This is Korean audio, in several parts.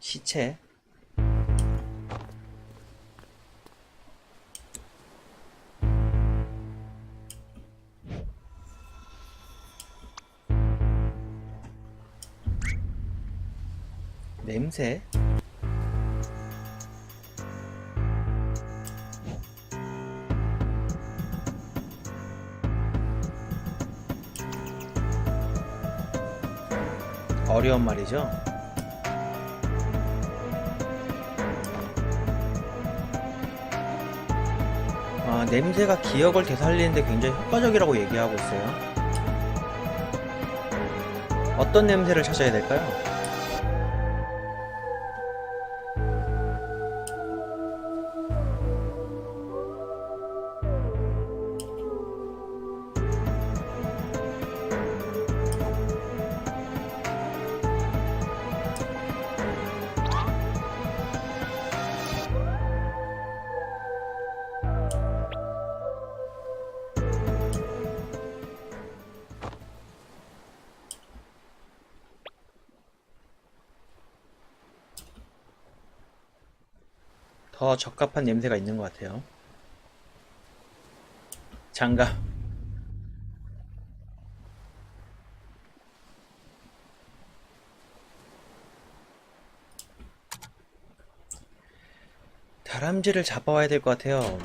시체 냄새 어려운 말이죠. 아, 냄새가 기억을 되살리는데 굉장히 효과적이라고 얘기하고 있어요. 어떤 냄새를 찾아야 될까요? 더 적합한 냄새가 있는 것 같아요. 장갑. 다람쥐를 잡아와야 될 것 같아요.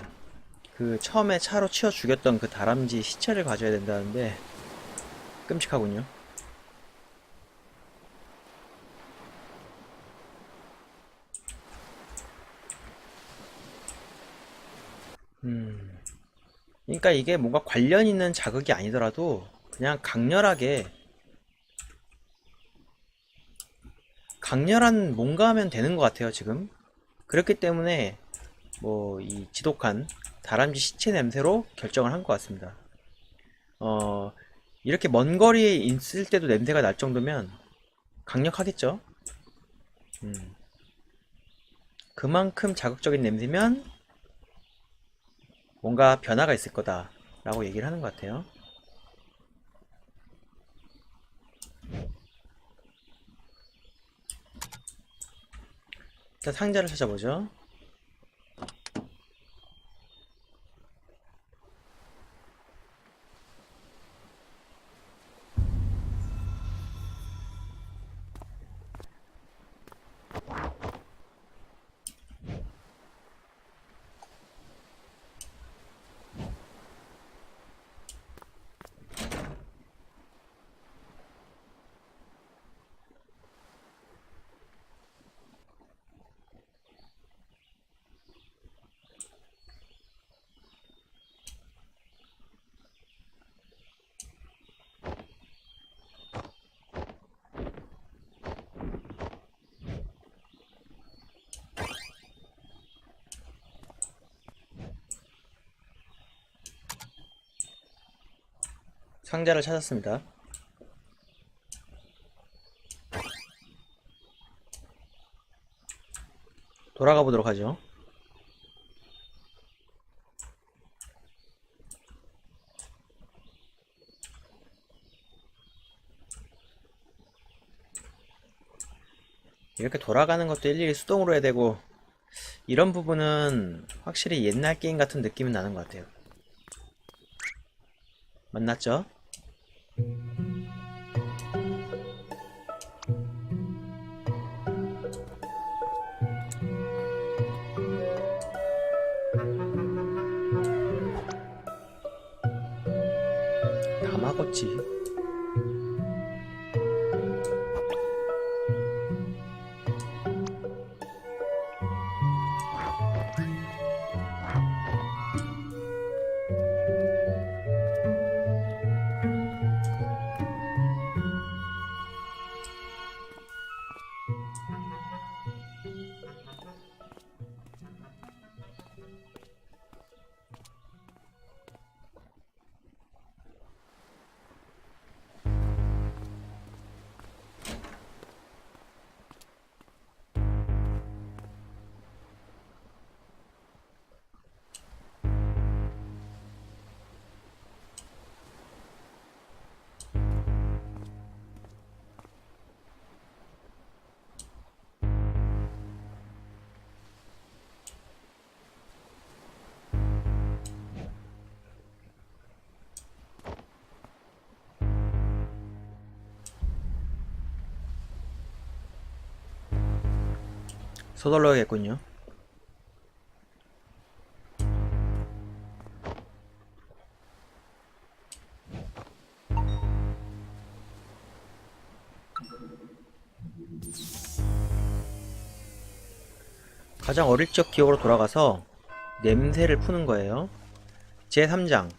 그 처음에 차로 치워 죽였던 그 다람쥐 시체를 가져야 된다는데 끔찍하군요. 음. 그러니까 이게 뭔가 관련 있는 자극이 아니더라도 그냥 강렬하게 강렬한 뭔가 하면 되는 것 같아요, 지금. 그렇기 때문에 뭐 이 지독한 다람쥐 시체 냄새로 결정을 한 것 같습니다. 어, 이렇게 먼 거리에 있을 때도 냄새가 날 정도면 강력하겠죠? 음. 그만큼 자극적인 냄새면 뭔가 변화가 있을 거다 라고 얘기를 하는 것 같아요. 일단 상자를 찾아보죠. 상자를 찾았습니다. 돌아가 보도록 하죠. 이렇게 돌아가는 것도 일일이 수동으로 해야 되고 이런 부분은 확실히 옛날 게임 같은 느낌이 나는 것 같아요. 만났죠? 다마고치 Thank you. 서둘러야겠군요. 가장 어릴 적 기억으로 돌아가서 냄새를 푸는 거예요. 제3장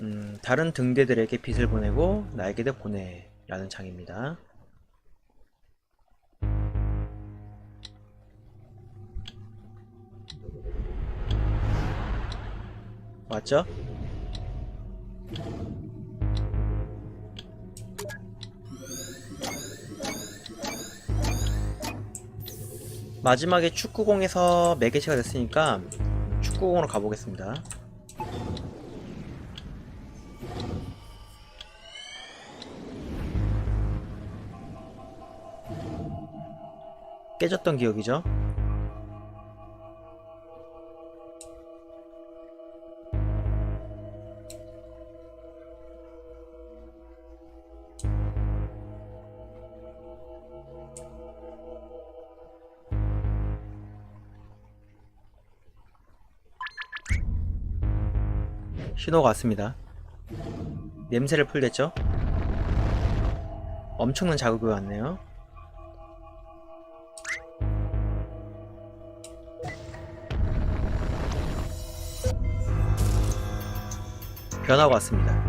음, 다른 등대들에게 빛을 보내고 나에게도 보내 라는 장입니다. 맞죠? 마지막에 축구공에서 매개체가 됐으니까 축구공으로 가보겠습니다. 깨졌던 기억이죠? 신호가 왔습니다. 냄새를 풀겠죠? 엄청난 자극이 왔네요. 변화가 왔습니다.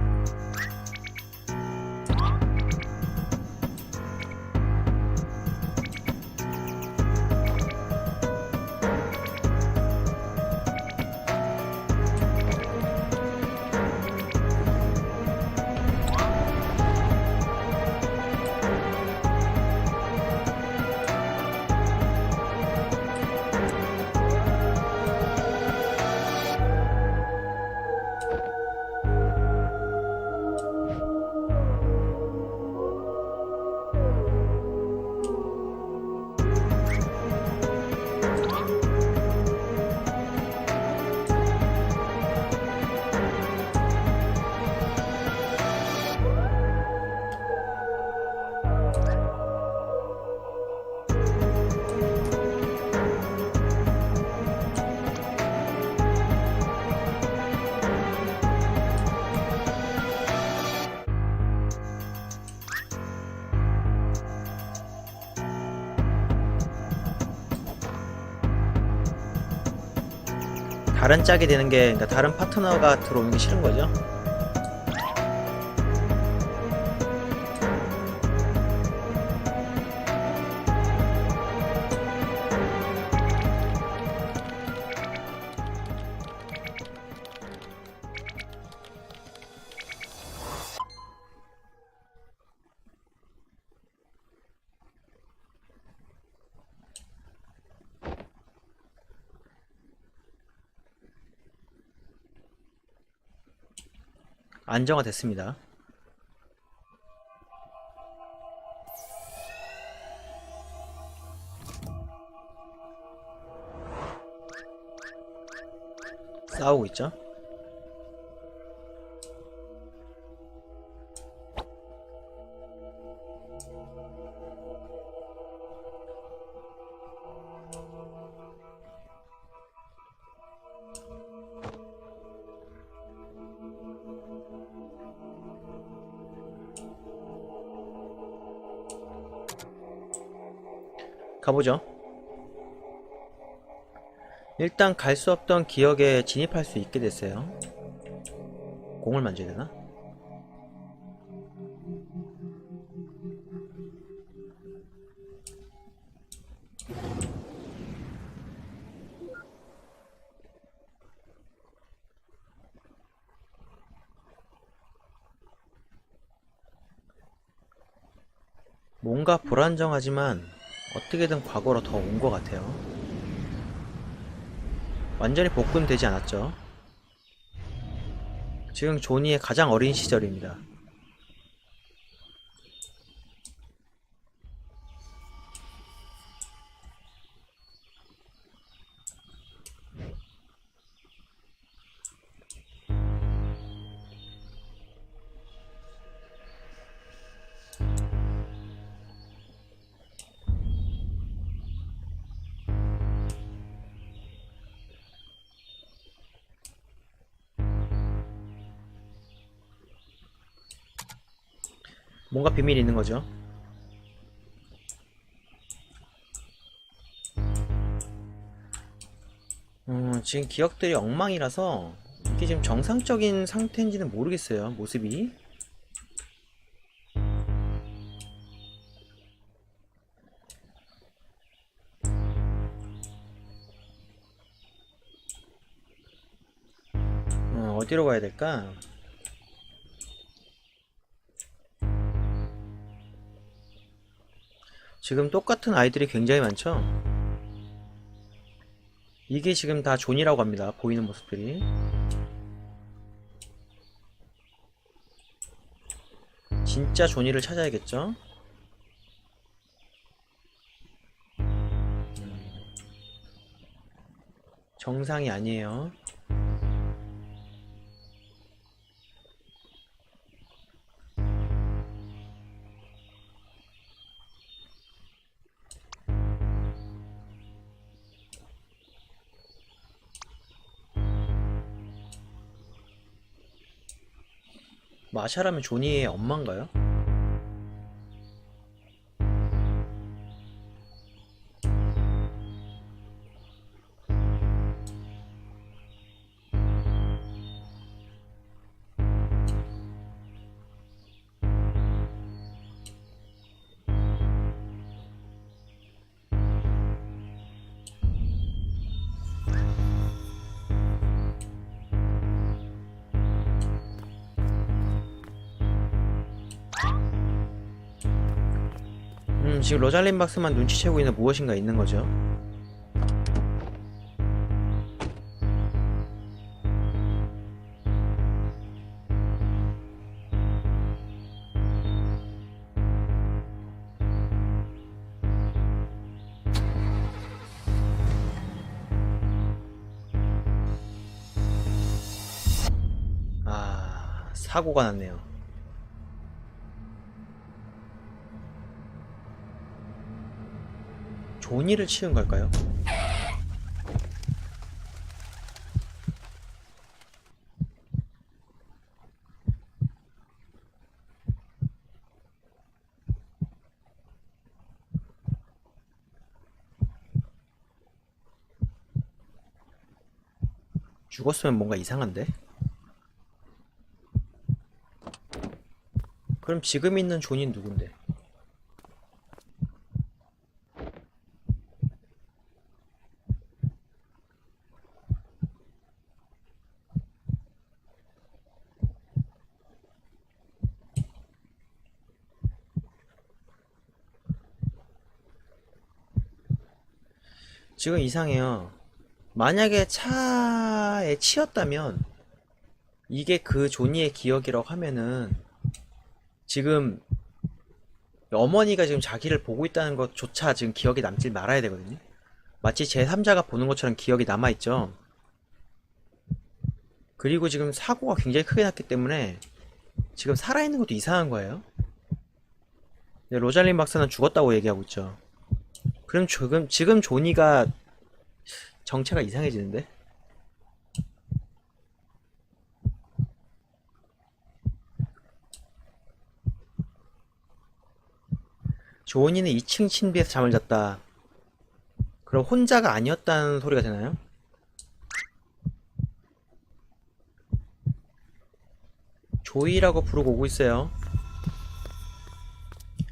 다른 짝이 되는 게, 그러니까 다른 파트너가 들어오는 게 싫은 거죠? 안정화됐습니다. 싸우고 있죠? 가보죠. 일단 갈 수 없던 기억에 진입할 수 있게 됐어요. 공을 만져야 되나? 뭔가 불안정하지만 어떻게든 과거로 더 온 것 같아요. 완전히 복구는 되지 않았죠. 지금 조니의 가장 어린 시절입니다. 뭔가 비밀이 있는 거죠. 음, 지금 기억들이 엉망이라서 이게 지금 정상적인 상태인지는 모르겠어요. 모습이. 어, 어디로 가야 될까? 지금 똑같은 아이들이 굉장히 많죠? 이게 지금 다 존이라고 합니다. 보이는 모습들이. 진짜 존이를 찾아야겠죠? 음. 정상이 아니에요. 마샤라면 조니의 엄마인가요? 음, 지금 로잘린 박스만 눈치채고 있는 무엇인가 있는 거죠. 아, 사고가 났네요. 조니를 치운 걸까요? 죽었으면 뭔가 이상한데? 그럼 지금 있는 존이 누군데? 지금 이상해요. 만약에 차에 치였다면 이게 그 조니의 기억이라고 하면은 지금 어머니가 지금 자기를 보고 있다는 것조차 지금 기억에 남질 말아야 되거든요. 마치 제3자가 보는 것처럼 기억이 남아있죠. 그리고 지금 사고가 굉장히 크게 났기 때문에 지금 살아있는 것도 이상한 거예요. 근데 로잘린 박사는 죽었다고 얘기하고 있죠. 그럼 지금 지금 조니가 정체가 이상해지는데? 조니는 2층 침대에서 잠을 잤다. 그럼 혼자가 아니었다는 소리가 되나요? 조이라고 부르고 오고 있어요.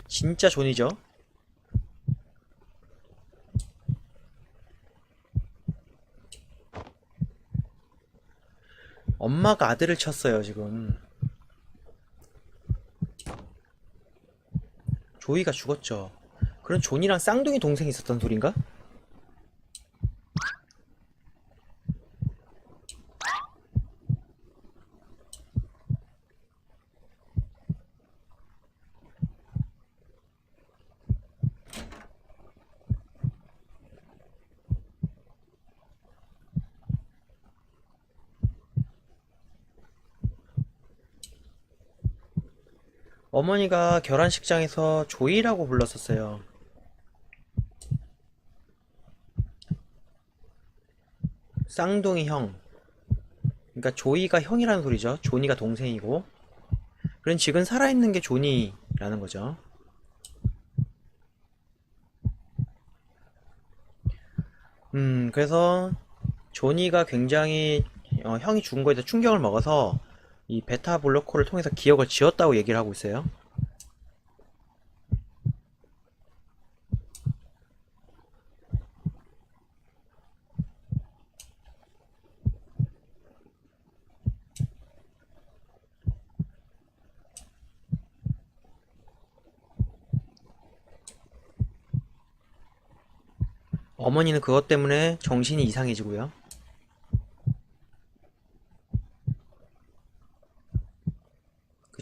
진짜 존이죠? 엄마가 아들을 쳤어요, 지금. 조이가 죽었죠. 그럼 존이랑 쌍둥이 동생이 있었던 소린가? 어머니가 결혼식장에서 조이라고 불렀었어요. 쌍둥이 형. 그러니까 조이가 형이라는 소리죠. 조니가 동생이고. 그럼 지금 살아있는 게 조니 라는 거죠. 음, 그래서 조니가 굉장히 어, 형이 죽은 거에 대해서 충격을 먹어서 이 베타 블로커를 통해서 기억을 지웠다고 얘기를 하고 있어요. 어머니는 그것 때문에 정신이 이상해지고요.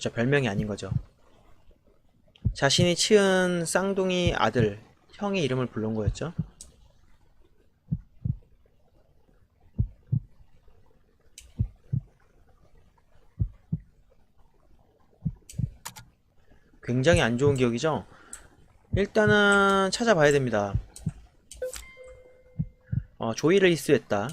그쵸, 별명이 아닌 거죠. 자신이 치은 쌍둥이 아들, 형의 이름을 부른 거였죠. 굉장히 안 좋은 기억이죠? 일단은 찾아봐야 됩니다. 어, 조이를 입수했다.